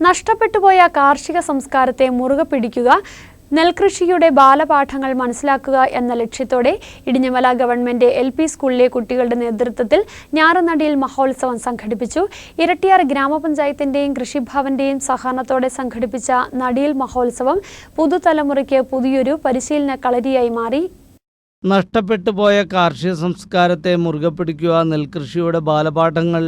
നഷ്ടപ്പെട്ടുപോയ കാർഷിക സംസ്കാരത്തെ മുറുകെ പിടിക്കുക നെൽകൃഷിയുടെ ബാലപാഠങ്ങൾ മനസ്സിലാക്കുക എന്ന ലക്ഷ്യത്തോടെ ഇടിഞ്ഞമല ഗവൺമെന്റ് എൽ പി സ്കൂളിലെ കുട്ടികളുടെ നേതൃത്വത്തിൽ ഞാറുനടിയിൽ മഹോത്സവം സംഘടിപ്പിച്ചു. ഇരട്ടിയാർ ഗ്രാമപഞ്ചായത്തിന്റെയും കൃഷിഭവന്റെയും സഹകരണത്തോടെ സംഘടിപ്പിച്ച നടിയിൽ മഹോത്സവം പുതുതലമുറയ്ക്ക് പുതിയൊരു പരിശീലന കളരിയായി മാറി. നഷ്ടപ്പെട്ടു പോയ കാർഷിക സംസ്കാരത്തെ മുറുകെ പിടിക്കുക നെൽകൃഷിയുടെ ബാലപാഠങ്ങൾ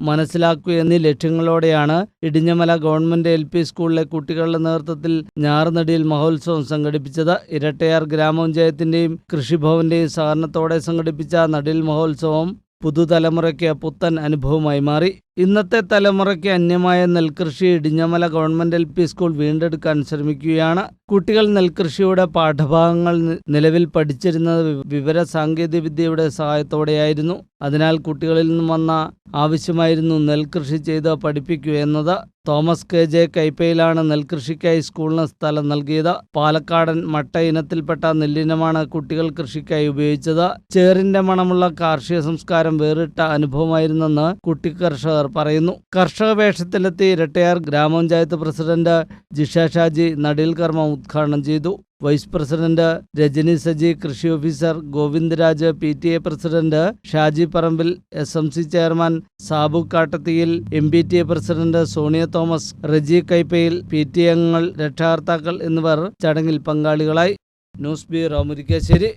മനസ്സിലാക്കുക എന്നീ ലക്ഷ്യങ്ങളോടെയാണ് ഇടിഞ്ഞമല ഗവൺമെന്റ് എൽ പി സ്കൂളിലെ കുട്ടികളുടെ നേതൃത്വത്തിൽ ഞാറുനടിയിൽ മഹോത്സവം സംഘടിപ്പിച്ചത്. ഇരട്ടയാർ ഗ്രാമപഞ്ചായത്തിന്റെയും കൃഷിഭവന്റെയും സഹകരണത്തോടെ സംഘടിപ്പിച്ച നടിൽ മഹോത്സവം പുതുതലമുറയ്ക്ക് പുത്തൻ അനുഭവമായി മാറി. ഇന്നത്തെ തലമുറയ്ക്ക് അന്യമായ നെൽകൃഷി Idinjamala government L P school വീണ്ടെടുക്കാൻ ശ്രമിക്കുകയാണ്. കുട്ടികൾ നെൽകൃഷിയുടെ പാഠഭാഗങ്ങൾ നിലവിൽ പഠിച്ചിരുന്നത് വിവര സാങ്കേതിക വിദ്യയുടെ സഹായത്തോടെയായിരുന്നു. അതിനാൽ കുട്ടികളിൽ നിന്നും വന്ന ആവശ്യമായിരുന്നു നെൽകൃഷി ചെയ്ത് പഠിപ്പിക്കുക എന്നത്. തോമസ് കെ. ജെ. കൈപ്പയിലാണ് നെൽകൃഷിക്കായി സ്കൂളിന് സ്ഥലം നൽകിയത്. പാലക്കാടൻ മട്ട ഇനത്തിൽപ്പെട്ട നെല്ലിനമാണ് കുട്ടികൾ കൃഷിക്കായി ഉപയോഗിച്ചത്. ചേറിന്റെ മണമുള്ള കാർഷിക സംസ്കാരം വേറിട്ട അനുഭവമായിരുന്നെന്ന് കുട്ടി കർഷകർ പറയുന്നു. കർഷക വേഷത്തിലെത്തി ഇരട്ടയാർ ഗ്രാമപഞ്ചായത്ത് പ്രസിഡന്റ് ജിഷ ഷാജി നടീൽ കർമ്മം ഉദ്ഘാടനം ചെയ്തു. വൈസ് പ്രസിഡന്റ് രജനി സജി കൃഷി officer Govindaraj P T A president Shaji Parambil S M C chairman Sabu Kattathiyil M P T A president Sonia Thomas Reji Kaippayil P T അംഗങ്ങൾ രക്ഷാകർത്താക്കൾ എന്നിവർ ചടങ്ങിൽ പങ്കാളികളായി. News bureau Murickassery.